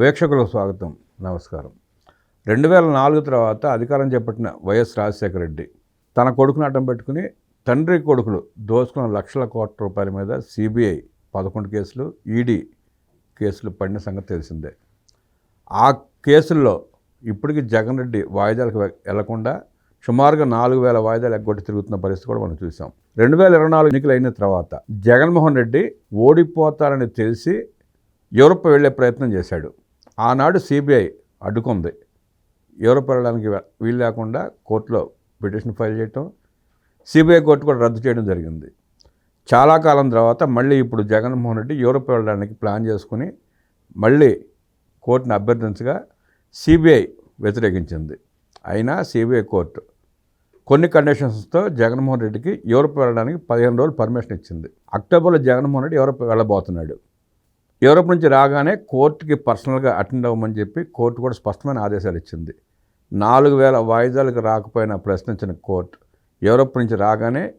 వీక్షకులకు స్వాగతం. నమస్కారం. రెండు వేల నాలుగు తర్వాత అధికారం చేపట్టిన వైఎస్ రాజశేఖర రెడ్డి తన కొడుకును అడ్డం పెట్టుకుని తండ్రి కొడుకులు దోచుకున్న లక్షల కోట్ల రూపాయల మీద సిబిఐ పదకొండు కేసులు ఈడీ కేసులు పడిన సంగతి తెలిసిందే. ఆ కేసుల్లో ఇప్పటికీ జగన్ రెడ్డి వాయిదాలకు వెళ్ళకుండా సుమారుగా నాలుగు వేల వాయిదాలు ఎగ్గొట్టి తిరుగుతున్న పరిస్థితి కూడా మనం చూసాం రెండు వేల ఇరవై నాలుగు ఎన్నికలు అయిన తర్వాత జగన్మోహన్ రెడ్డి ఓడిపోతారని తెలిసి యూరప్ వెళ్ళే ప్రయత్నం చేశాడు. ఆనాడు సిబిఐ అడ్డుకుంది. యూరప్ వెళ్ళడానికి వీలు లేకుండా కోర్టులో పిటిషన్ ఫైల్ చేయటం సిబిఐ కోర్టు కూడా రద్దు చేయడం జరిగింది. చాలా కాలం తర్వాత మళ్ళీ ఇప్పుడు జగన్మోహన్ రెడ్డి యూరప్ వెళ్ళడానికి ప్లాన్ చేసుకుని మళ్ళీ కోర్టును అభ్యర్థించగా సిబిఐ వ్యతిరేకించింది. అయినా సిబిఐ కోర్టు కొన్ని కండిషన్స్తో జగన్మోహన్ రెడ్డికి యూరప్ వెళ్ళడానికి పదిహేను రోజులు పర్మిషన్ ఇచ్చింది. అక్టోబర్లో జగన్మోహన్ రెడ్డి యూరప్ వెళ్ళబోతున్నాడు. యూరప్ నుంచి రాగానే కోర్టుకి పర్సనల్గా అటెండ్ అవ్వమని చెప్పి కోర్టు కూడా స్పష్టమైన ఆదేశాలు ఇచ్చింది. నాలుగు వేల వాయిదాలకు రాకపోయినా ప్రశ్నించిన కోర్టు యూరప్ నుంచి రాగానే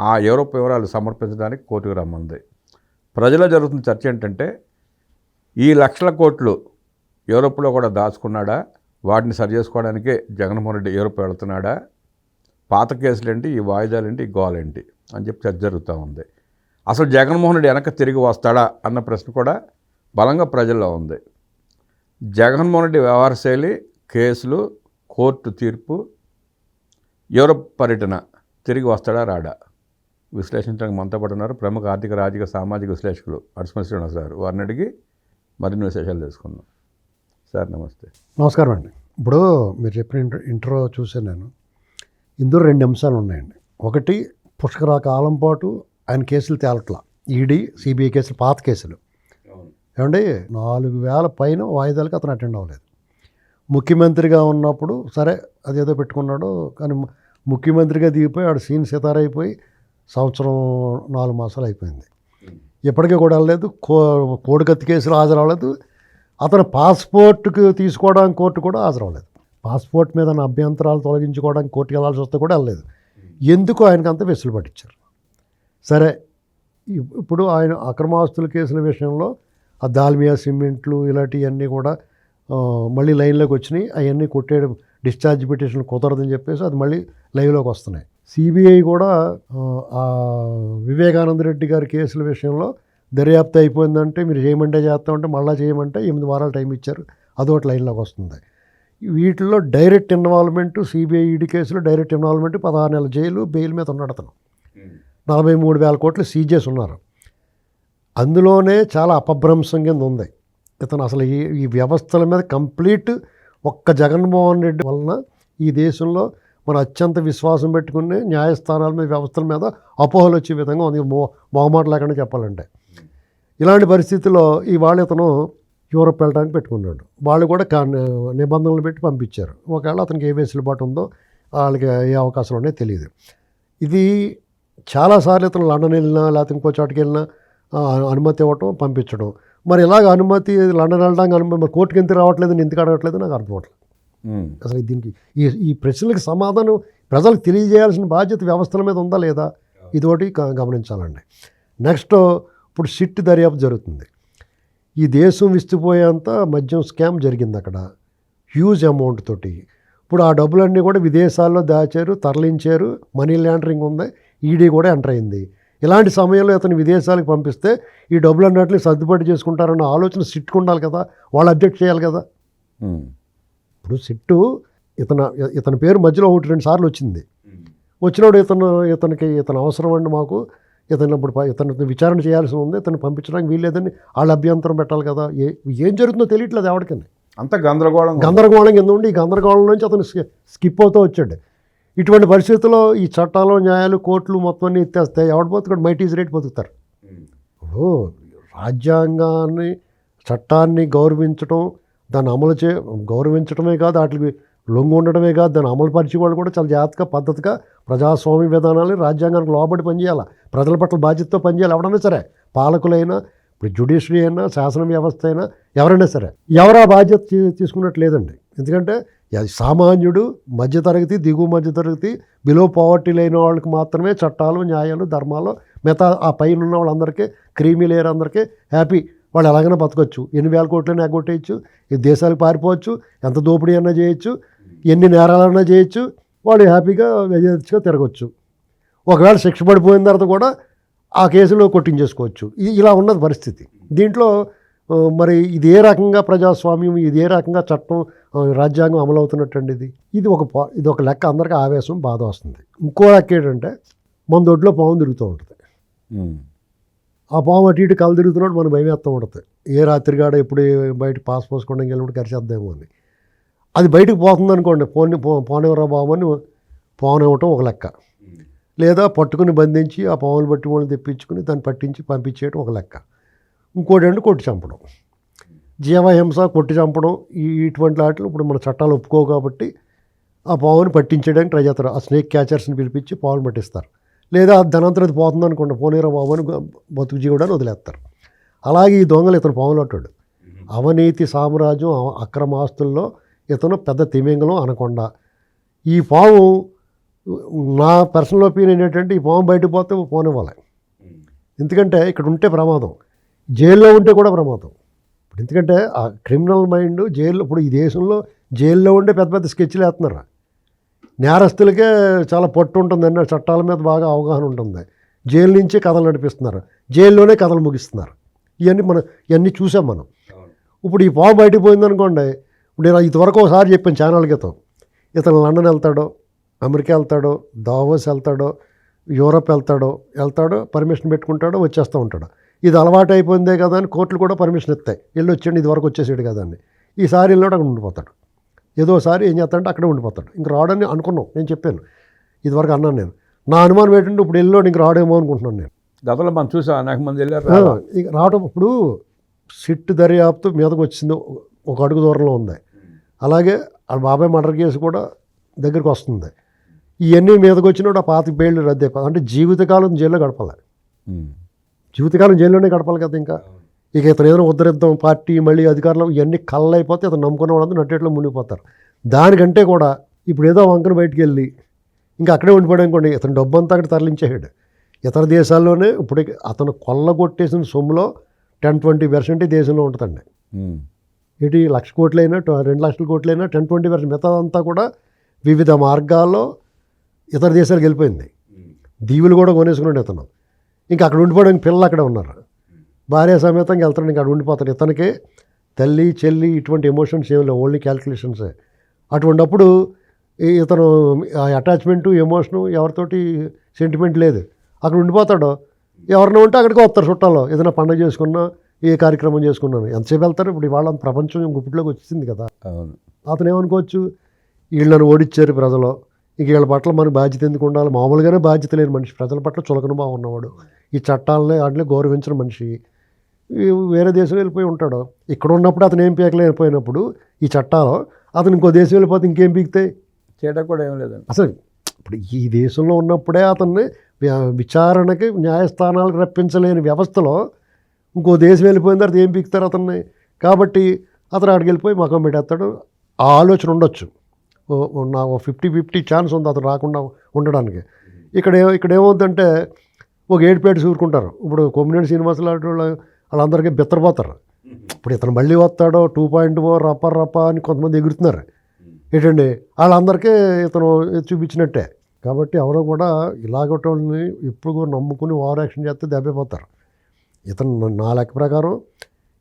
ఆ యూరప్ వివరాలు సమర్పించడానికి కోర్టుకు రమ్మంది. ప్రజలో జరుగుతున్న చర్చ ఏంటంటే ఈ లక్షల కోట్లు యూరోప్లో కూడా దాచుకున్నాడా? వాటిని సరి చేసుకోవడానికే జగన్మోహన్ రెడ్డి యూరోప్ వెళుతున్నాడా? పాత కేసులేంటి? ఈ వాయిదాలేంటి? ఈ గోలేంటి? అని చెప్పి చర్చ జరుగుతూ ఉంది. అసలు జగన్మోహన్ రెడ్డి వెనక తిరిగి వస్తాడా అన్న ప్రశ్న కూడా బలంగా ప్రజల్లో ఉంది. జగన్మోహన్ రెడ్డి వ్యవహార శైలి కేసులు కోర్టు తీర్పు యూరప్ పర్యటన తిరిగి వస్తాడా రాడా? విశ్లేషించడానికి మనతో పాటు ఉన్నారు ప్రముఖ ఆర్థిక రాజకీయ సామాజిక విశ్లేషకులు అడుసుమతి శ్రీనివాస్ గారు. వారిని అడిగి మరిన్ని విశేషాలు తెలుసుకుందాం. సార్ నమస్తే. నమస్కారం అండి. ఇప్పుడు మీరు చెప్పిన ఇంటర్ ఇంట్రో చూసాను నేను. ఇందులో రెండు అంశాలు ఉన్నాయండి. ఒకటి పుష్కర కాలం పాటు ఆయన కేసులు తేలట్లా. ఈడీ సిబిఐ కేసులు పాత కేసులు. ఏమండి? నాలుగు వేల పైన వాయిదాలకు అతను అటెండ్ అవ్వలేదు. ముఖ్యమంత్రిగా ఉన్నప్పుడు సరే అదేదో పెట్టుకున్నాడు కానీ ముఖ్యమంత్రిగా దిగిపోయి ఆడు సీన్ సితార అయిపోయి సంవత్సరం నాలుగు మాసాలు అయిపోయింది. ఇప్పటికీ కూడా వెళ్ళలేదు. కో కోడికత్తి కేసులు హాజరవ్వలేదు. అతను పాస్పోర్ట్కి తీసుకోవడానికి కోర్టు కూడా హాజరవ్వలేదు. పాస్పోర్ట్ మీద అభ్యంతరాలు తొలగించుకోవడానికి కోర్టుకి వెళ్ళాల్సి వస్తే కూడా వెళ్ళలేదు. ఎందుకు ఆయనకు అంత వెసులు పట్టించారు సరే ఇప్పుడు ఆయన అక్రమాస్తుల కేసుల విషయంలో ఆ దాల్మియా సిమెంట్లు ఇలాంటివన్నీ కూడా మళ్ళీ లైన్లోకి వచ్చినాయి. అవన్నీ కొట్టేయడం డిశ్చార్జ్ పిటిషన్ కుదరదని చెప్పేసి అది మళ్ళీ లైవ్లోకి వస్తున్నాయి. సిబిఐ కూడా ఆ, వివేకానంద రెడ్డి గారి కేసుల విషయంలో దర్యాప్తు అయిపోయిందంటే మీరు చేయమంటే చేస్తామంటే మళ్ళీ చేయమంటే ఎనిమిది వారాలు టైం ఇచ్చారు. అదొకటి లైన్లోకి వస్తుంది. వీటిల్లో డైరెక్ట్ ఇన్వాల్వ్మెంట్ సిబిఐ ఈడీ కేసులో డైరెక్ట్ ఇన్వాల్వ్మెంట్ పదహారు నెలల జైలు బెయిల్ మీద ఉన్నాడు అతను నలభై మూడు వేల కోట్లు సీజ్ చేసి ఉన్నారు. అందులోనే చాలా అపభ్రంశం కింద ఉంది. ఇతను అసలు ఈ ఈ వ్యవస్థల మీద కంప్లీట్ ఒక్క జగన్మోహన్ రెడ్డి వలన ఈ దేశంలో మన అత్యంత విశ్వాసం పెట్టుకుని న్యాయస్థానాల మీద వ్యవస్థల మీద అపోహలు వచ్చే విధంగా ఉంది. మో మొహమాట లేకుండా చెప్పాలంటే. ఇలాంటి పరిస్థితుల్లో ఇవాళ ఇతను యూరప్ వెళ్ళడానికి పెట్టుకున్నాడు. వాళ్ళు కూడా నిబంధనలు పెట్టి పంపించారు. ఒకవేళ అతనికి ఏ వెసులుబాటు ఉందో వాళ్ళకి ఏ అవకాశాలు ఉన్నాయో తెలియదు. ఇది చాలాసార్లు ఇతను లండన్ వెళ్ళినా లేకపోతే ఇంకో చోటుకి వెళ్ళినా అనుమతి ఇవ్వటం పంపించడం. మరి ఇలాగ అనుమతి లండన్ వెళ్ళడానికి అనుమతి మరి కోర్టుకి ఎందుకు రావట్లేదు నేను ఎందుకు అడగట్లేదు నాకు అర్థం అవ్వట్లేదు. అసలు దీనికి ఈ ఈ ప్రశ్నలకు సమాధానం ప్రజలకు తెలియజేయాల్సిన బాధ్యత వ్యవస్థల మీద ఉందా లేదా ఇది ఒకటి గమనించాలండి. నెక్స్ట్ ఇప్పుడు సిట్ దర్యాప్తు జరుగుతుంది. ఈ దేశం విస్తుపోయేంత మద్యం స్కామ్ జరిగింది అక్కడ హ్యూజ్ అమౌంట్ తోటి. ఇప్పుడు ఆ డబ్బులన్నీ కూడా విదేశాల్లో దాచారు తరలించారు మనీ లాండరింగ్ ఉంది. ఈడీ కూడా ఎంటర్ అయింది. ఇలాంటి సమయంలో ఇతను విదేశాలకు పంపిస్తే ఈ డబ్బులు అన్నట్లు సర్దుబాటు చేసుకుంటారన్న ఆలోచన సిట్కు ఉండాలి కదా. వాళ్ళు అబ్జెక్ట్ చేయాలి కదా. ఇప్పుడు సిట్టు ఇతను ఇతని పేరు మధ్యలో ఒకటి రెండు సార్లు వచ్చింది. వచ్చినప్పుడు ఇతను ఇతనికి ఇతను అవసరం అండి మాకు. ఇతను ఇప్పుడు ఇతను విచారణ చేయాల్సి ఉంది. ఇతను పంపించడానికి వీల్లేదని వాళ్ళ అభ్యంతరం పెట్టాలి కదా. ఏ ఏం జరుగుతుందో తెలియట్లేదు ఎవరికని. అంత గందరగోళం గందరగోళం కింద ఉండి ఈ గందరగోళం నుంచి అతను స్కి- స్కిప్ అవుతూ వచ్చాడు. ఇటువంటి పరిస్థితుల్లో ఈ చట్టాలు న్యాయాలు కోర్టులు మొత్తం అన్ని ఎత్తేస్తాయి ఎవడు బతుకుడు మైటీస్ రేట్ బతుకుతారు. ఇప్పుడు రాజ్యాంగాన్ని చట్టాన్ని గౌరవించడం దాన్ని అమలు చే గౌరవించడమే కాదు వాటికి లొంగు ఉండడమే కాదు దాన్ని అమలు పరిచే వాళ్ళు కూడా చాలా జాగ్రత్తగా పద్ధతిగా ప్రజాస్వామ్య విధానాలు రాజ్యాంగానికి లోబడి పనిచేయాలి? ప్రజల పట్ల బాధ్యతతో పనిచేయాలి? ఎవడైనా సరే పాలకులైనా ఇప్పుడు జ్యుడిషియరీ అయినా శాసన వ్యవస్థ అయినా ఎవరైనా సరే ఎవరు ఆ బాధ్యత తీసుకున్నట్లేదండి లేదండి. ఎందుకంటే సామాన్యుడు మధ్యతరగతి దిగువ మధ్యతరగతి బిలో పావర్టీ లేని వాళ్ళకి మాత్రమే చట్టాలు న్యాయాలు ధర్మాలు మిగతా ఆ పైన ఉన్న వాళ్ళందరికీ క్రీమీ లేయర్ అందరికీ హ్యాపీ. వాళ్ళు ఎలాగైనా బతకొచ్చు. ఎన్ని వేల కోట్లైనా ఎగ్గొట్టేయచ్చు. ఈ దేశాలకు పారిపోవచ్చు. ఎంత దోపిడీ అన్నా చేయొచ్చు. ఎన్ని నేరాలన్నా చేయొచ్చు. వాళ్ళు హ్యాపీగా యథేచ్ఛగా తిరగచ్చు. ఒకవేళ శిక్ష పడిపోయిన తర్వాత కూడా ఆ కేసులో కొట్టించేసుకోవచ్చు. ఇలా ఉన్నది పరిస్థితి. దీంట్లో మరి ఇది ఏ రకంగా ప్రజాస్వామ్యం ఇది ఏ రకంగా చట్టం రాజ్యాంగం అమలు అవుతున్నట్టండి ఇది. ఇది ఒక పా- ఇది ఒక లెక్క అందరికీ ఆవేశం బాధ వస్తుంది. ఇంకో లెక్క ఏంటంటే మన దొడ్లో పాము తిరుగుతూ ఉంటుంది. ఆ పాము అటు ఇటు కళ్ళు తిరుగుతున్నాడు మన భయం వేస్తూ ఉంటుంది. ఏ రాత్రిగాడ ఎప్పుడు బయట పాస్ పోసుకోవడం వెళ్ళినప్పుడు కరిచేద్దామో అని. అది బయటకు పోతుంది అనుకోండి పోని పో పోనివరా బాబు అని పోనివ్వటం ఒక లెక్క. లేదా పట్టుకుని బంధించి ఆ పాములు బట్టి వాళ్ళని తెప్పించుకుని దాన్ని పట్టించి పంపించేయడం ఒక లెక్క. ఇంకోటి అంటే కొట్టి చంపడం. జీవహింస కొట్టి చంపడం ఈ ఇటువంటి వాటిలో ఇప్పుడు మన చట్టాలు ఒప్పుకో కాబట్టి ఆ పావుని పట్టించడానికి ట్రై చేస్తారు. ఆ స్నేక్ క్యాచర్స్ని పిలిపించి పావులు పట్టిస్తారు. లేదా ధనంతరం అది పోతుంది అనుకోండి పోనీరా బాబు అని బతుకు జీవుడని వదిలేస్తారు. అలాగే ఈ దొంగలు ఇతను పాములు అట్టాడు. అవినీతి సామ్రాజ్యం అక్రమాస్తుల్లో ఇతను పెద్ద తిమింగలం అనకొండ. ఈ పాము నా పర్సనల్ ఒపీనియన్ ఏంటంటే ఈ పాము బయటకు పోతే పోనివ్వాలి ఎందుకంటే ఇక్కడ ఉంటే ప్రమాదం. జైల్లో ఉంటే కూడా ప్రమాదం. ఇప్పుడు ఎందుకంటే ఆ క్రిమినల్ మైండ్ జైల్లో ఇప్పుడు ఈ దేశంలో జైల్లో ఉండే పెద్ద పెద్ద స్కెచ్లు వేస్తున్నారు? నేరస్తులకే చాలా పట్టు ఉంటుంది అన్న చట్టాల మీద బాగా అవగాహన ఉంటుంది. జైలు నుంచే కథలు నడిపిస్తున్నారు. జైల్లోనే కథలు ముగిస్తున్నారు. ఇవన్నీ మనం ఇవన్నీ చూసాం మనం. ఇప్పుడు ఈ పాము బయటకు పోయిందనుకోండి ఇప్పుడు నేను ఇంతవరకు ఒకసారి చెప్పాను ఛానల్ క్రితం. ఇతను లండన్ వెళ్తాడో అమెరికా వెళ్తాడో దావోస్ వెళ్తాడో యూరప్ వెళ్తాడో వెళ్తాడో పర్మిషన్ పెట్టుకుంటాడో వచ్చేస్తూ ఉంటాడు. ఇది అలవాటు అయిపోయిందే కదా అని కోర్టులు కూడా పర్మిషన్ ఇస్తాయి. వెళ్ళి వచ్చాడు ఇది వరకు వచ్చేసాడు కదా అని. ఈసారి వెళ్ళినాడు అక్కడ ఉండిపోతాడు. ఏదోసారి ఏం చేస్తాడంటే అక్కడే ఉండిపోతాడు. ఇంక రాడని అనుకున్నాం నేను చెప్పాను. ఇదివరకు అన్నాను నేను. నా అనుమానం ఏంటంటే ఇప్పుడు వెళ్ళాడు ఇంక రాడేమో అనుకుంటున్నాను నేను. గతంలో మనం చూసాం అనేక మంది వెళ్ళారు ఆ, రావటం ఇప్పుడు సిట్ దర్యాప్తు మీదకి వచ్చింది ఒక అడుగు దూరంలో ఉంది. అలాగే వాళ్ళ బాబాయ్ మర్డర్ కేసు కూడా దగ్గరికి వస్తుంది. ఇవన్నీ మీదకి వచ్చినప్పుడు ఆ పాతి బెయిల్ రద్దు అయిపోతుంది అంటే జీవితకాలం జైల్లో గడపాలి. జీవితకాలం జైల్లోనే గడపాలి కదా ఇంకా. ఇక ఇతను ఏదైనా ఉద్ధరిద్దాం పార్టీ మళ్ళీ అధికారంలో ఇవన్నీ కళ్ళు అయిపోతే ఇతను నమ్ముకున్న వాళ్ళందరూ నట్టేట్లో మునిగిపోతారు. దానికంటే కూడా ఇప్పుడు ఏదో వంకన బయటికి వెళ్ళి ఇంకా అక్కడే ఉండిపోయాడు అనుకోండి ఇతను డబ్బు అంతా అక్కడ తరలించేసాడు ఇతర దేశాల్లోనే ఇప్పుడు అతను కొల్లగొట్టేసిన సొమ్ములో టెన్ ట్వంటీ పర్సెంట్ దేశంలో ఉంటుందండి. ఇటు లక్ష కోట్లైనా ట- రెండు లక్షల కోట్లైనా టెన్ ట్వంటీ పర్సెంట్ మిగతాదంతా కూడా వివిధ మార్గాల్లో ఇతర దేశాలకు వెళ్ళిపోయింది. దీవులు కూడా కొనేసుకున్నాడు ఇతను. ఇంకా అక్కడ ఉండిపోవడానికి పిల్లలు అక్కడే ఉన్నారు. భార్య సమేతంగా వెళ్తాడు ఇంకా అక్కడ ఉండిపోతాడు. ఇతనికి తల్లి చెల్లి ఇటువంటి ఎమోషన్స్ ఏమి లేవు. ఓన్లీ క్యాల్కులేషన్సే అటువంటిప్పుడు ఇతను ఆ అటాచ్మెంటు ఎమోషను ఎవరితోటి సెంటిమెంట్ లేదు. అక్కడ ఉండిపోతాడు. ఎవరిని ఉంటే అక్కడికి వస్తారు చుట్టాలు. ఏదైనా పండుగ చేసుకున్నా ఏ కార్యక్రమం చేసుకున్నాను ఎంతసేపు వెళ్తారు? ఇప్పుడు ఇవాళ ప్రపంచం గుప్పిట్లోకి వచ్చింది కదా. అతను ఏమనుకోవచ్చు? వీళ్ళని ఓడిచ్చారు ప్రజలు. ఇంక వీళ్ళ పట్ల మన బాధ్యత ఎందుకు ఉండాలి? మామూలుగానే బాధ్యత లేని మనిషి. ప్రజల పట్ల చులకన బాగా ఉన్నవాడు. ఈ చట్టాలని వాటిని గౌరవించిన మనిషి. వేరే దేశం వెళ్ళిపోయి ఉంటాడు. ఇక్కడ ఉన్నప్పుడు అతను ఏం పీకలేకపోయినప్పుడు ఈ చట్టాలు అతను ఇంకో దేశం వెళ్ళిపోతే ఇంకేం పీకుతాయి? చేయటం కూడా ఏం లేదండి. అసలు ఇప్పుడు ఈ దేశంలో ఉన్నప్పుడే అతన్ని విచారణకి న్యాయస్థానాలకు రప్పించలేని వ్యవస్థలో ఇంకో దేశం వెళ్ళిపోయిన తర్వాత ఏం పీకుతారు అతన్ని? కాబట్టి అతను అక్కడికి వెళ్ళిపోయి మకం పెట్టేస్తాడు. ఆ ఆలోచన ఉండొచ్చు. నా ఫిఫ్టీ ఫిఫ్టీ ఛాన్స్ ఉంది అతను రాకుండా ఉండడానికి. ఇక్కడ ఇక్కడ ఏమవుతుందంటే ఒక ఏడుపేట చూరుకుంటారు ఇప్పుడు కొమ్మినేని శ్రీనివాస లాంటి వాళ్ళు వాళ్ళందరికీ బెత్తరపోతారు. ఇప్పుడు ఇతను మళ్ళీ వస్తాడో టూ పాయింట్ ఫోర్ రప్ప రప్ప అని కొంతమంది ఎగురుతున్నారు. ఏంటండి? వాళ్ళందరికీ ఇతను చూపించినట్టే. కాబట్టి ఎవరో కూడా ఇలాగటోళ్ళని ఇప్పుడు కూడా నమ్ముకుని ఓవర్ యాక్షన్ చేస్తే దెబ్బైపోతారు. ఇతను నా- లెక్క ప్రకారం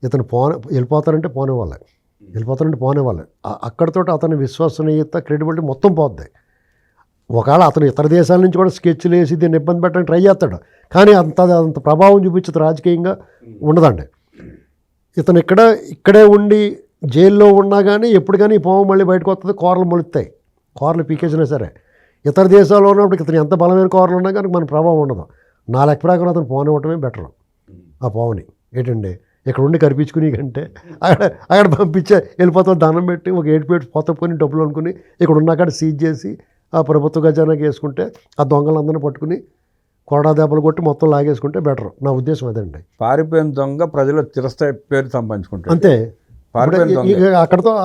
ఇతను పోన వెళ్ళిపోతారంటే పోనేవాళ్ళే వెళ్ళిపోతానంటే పోనే వాళ్ళు అక్కడితో అతని విశ్వసనీయత క్రెడిబిలిటీ మొత్తం పోద్ది. ఒకవేళ అతను ఇతర దేశాల నుంచి కూడా స్కెచ్లు వేసి దీన్ని ఇబ్బంది పెట్టడానికి ట్రై చేస్తాడు. కానీ అంత అంత ప్రభావం చూపించదు రాజకీయంగా ఉండదండి. ఇతను ఇక్కడ ఇక్కడే ఉండి జైల్లో ఉన్నా కానీ ఎప్పుడు కానీ పోవం పాము మళ్ళీ బయటకు వస్తుంది కూరలు మొలుస్తాయి కూరలు పీకేసినా సరే. ఇతర దేశాల్లో ఉన్నప్పుడు ఇతను ఎంత బలమైన కూరలు ఉన్నా కానీ మన ప్రభావం ఉండదు. నా లెక్క ప్రకారం అతను పోనివ్వటమే బెటర్. ఆ పోవని. ఏంటండి? ఇక్కడ ఉండి కనిపించుకుని కంటే అక్కడ అక్కడ పంపించే వెళ్ళిపోతాం దండం పెట్టి ఒక ఏడు పెట్టి పొత్త కొని డబ్బులు అనుకుని ఇక్కడ ఉన్న కాడ సీజ్ చేసి ఆ ప్రభుత్వ ఖజానాకి వేసుకుంటే ఆ దొంగలందరినీ పట్టుకుని కొరడా దెబ్బలు కొట్టి మొత్తం లాగేసుకుంటే బెటర్. నా ఉద్దేశం అదండి. పారిపోయిన దొంగ ప్రజల చిరస్థాయి పేరు సంపాదించుకుంటాడు. అంతే. ఇక అక్కడతో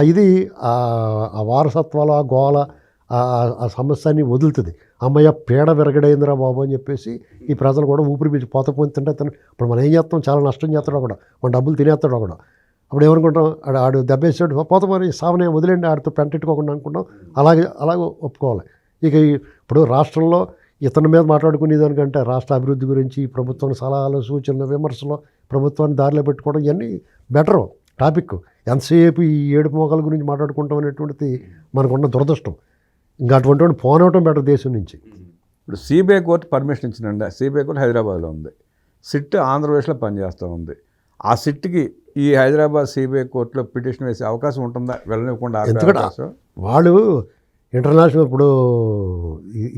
ఇది ఆ వారసత్వాలు ఆ గోల ఆ- సమస్య అన్ని వదులుతుంది. అమ్మయ్య పేడ విరగడైందిరా బాబు అని చెప్పేసి ఈ ప్రజలు కూడా ఊపిరి పీల్చి పోత పొందుతుంటే తను ఇప్పుడు మనం ఏం చేస్తాం? చాలా నష్టం చేస్తాడు అక్కడ. మన డబ్బులు తినేస్తాడు అక్కడ. అప్పుడు ఏమనుకుంటాం? ఆడు ఆడు దెబ్బేసాడు. పోత మరి సావనే వదిలేండి. ఆడితో పెంటెట్టుకోకుండా అనుకుంటాం. అలాగే అలాగే ఒప్పుకోవాలి. ఇక ఇప్పుడు రాష్ట్రంలో ఇతని మీద మాట్లాడుకునేదానికంటే రాష్ట్ర అభివృద్ధి గురించి ప్రభుత్వం సలహాలు సూచనలు విమర్శలు ప్రభుత్వాన్ని దారిలో పెట్టుకోవడం ఇవన్నీ బెటరు. టాపిక్. ఎంతసేపు ఈ ఏడు మోకాల గురించి మాట్లాడుకుంటాం అనేటువంటిది మనకున్న దురదృష్టం. ఇంకా అటువంటి వాడిని పోనవటం బెటర్ దేశం నుంచి. ఇప్పుడు సిబిఐ కోర్టు పర్మిషన్ ఇచ్చిందండి సిబిఐ కోర్టు హైదరాబాద్లో ఉంది. సిట్ ఆంధ్రప్రదేశ్లో పనిచేస్తూ ఉంది. ఆ సిట్కి ఈ హైదరాబాద్ సిబిఐ కోర్టులో పిటిషన్ వేసే అవకాశం ఉంటుందా? వెళ్ళనివ్వకుండా ఎందుకంటే వాళ్ళు ఇంటర్నేషనల్ ఇప్పుడు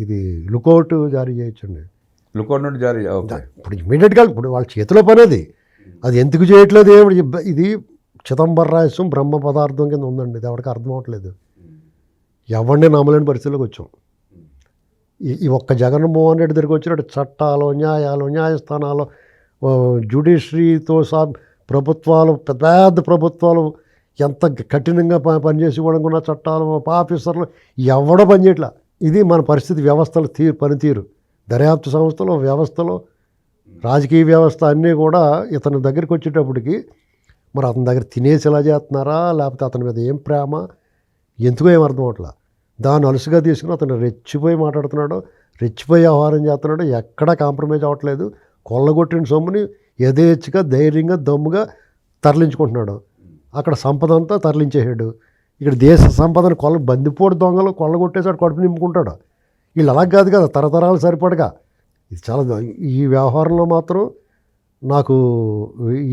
ఇది లుకౌట్ జారీ చేయొచ్చండి. లుకౌట్ నుండి జారీ ఇప్పుడు ఇమీడియట్గా ఇప్పుడు వాళ్ళ చేతిలో పని అది అది ఎందుకు చేయట్లేదు ఏమి ఇది చిదంబర రహస్యం బ్రహ్మ పదార్థం కింద ఉందండి. ఇది ఎవరికి అర్థం అవట్లేదు. ఎవరిని నమ్మలేని పరిస్థితిలోకి వచ్చాం. ఈ- ఈ ఒక్క జగన్మోహన్ రెడ్డి దగ్గరికి వచ్చినట్టు చట్టాలు న్యాయాలు న్యాయస్థానాలు జ్యుడిషరీతో సహా ప్రభుత్వాలు పెద్ద పెద్ద ప్రభుత్వాలు ఎంత కఠినంగా ప పనిచేసి కూడా చట్టాలు ఆఫీసర్లు ఎవడో పనిచేయట్లా ఇది మన పరిస్థితి వ్యవస్థల తీరు పనితీరు. దర్యాప్తు సంస్థలు వ్యవస్థలో రాజకీయ వ్యవస్థ అన్నీ కూడా ఇతని దగ్గరికి వచ్చేటప్పటికి మరి అతని దగ్గర తినేసి ఎలా చేస్తున్నారా? లేకపోతే అతని మీద ఏం ప్రేమ? ఎందుకో ఏం అర్థం అవట్లా దాన్ని అలుసుగా తీసుకుని అతను రెచ్చిపోయి మాట్లాడుతున్నాడు రెచ్చిపోయి వ్యవహారం చేస్తున్నాడు. ఎక్కడా కాంప్రమైజ్ అవ్వట్లేదు. కొల్లగొట్టిన సొమ్ముని యథేచ్ఛగా ధైర్యంగా దమ్ముగా తరలించుకుంటున్నాడు. అక్కడ సంపద అంతా తరలించేసాడు ఇక్కడ దేశ సంపదను కొల్ల బందిపోటు దొంగలు కొల్లగొట్టేసాడు కడుపు నింపుకుంటాడు. వీళ్ళు అలా కాదు కదా తరతరాలు సరిపడగా. ఇది చాలా ఈ వ్యవహారంలో మాత్రం నాకు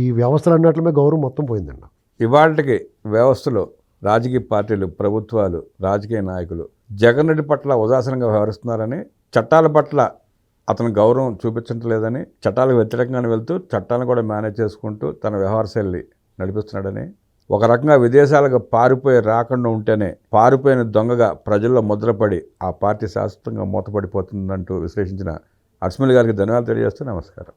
ఈ వ్యవస్థలు అన్నట్లమే గౌరవం మొత్తం పోయిందండి. ఇవాళకి వ్యవస్థలో రాజకీయ పార్టీలు ప్రభుత్వాలు రాజకీయ నాయకులు జగన్ రెడ్డి పట్ల ఉదాసీనంగా వ్యవహరిస్తున్నారని చట్టాల పట్ల అతను గౌరవం చూపించట్లేదని చట్టాలకు వ్యతిరేకంగానే వెళ్తూ చట్టాలను కూడా మేనేజ్ చేసుకుంటూ తన వ్యవహార శైలి నడిపిస్తున్నాడని ఒక రకంగా విదేశాలకు పారిపోయి రాకుండా ఉంటేనే పారిపోయిన దొంగగా ప్రజల్లో ముద్రపడి ఆ పార్టీ శాశ్వతంగా మూతపడిపోతుందంటూ విశ్లేషించిన అర్స్మిల్ గారికి ధన్యవాదాలు తెలియజేస్తూ నమస్కారం.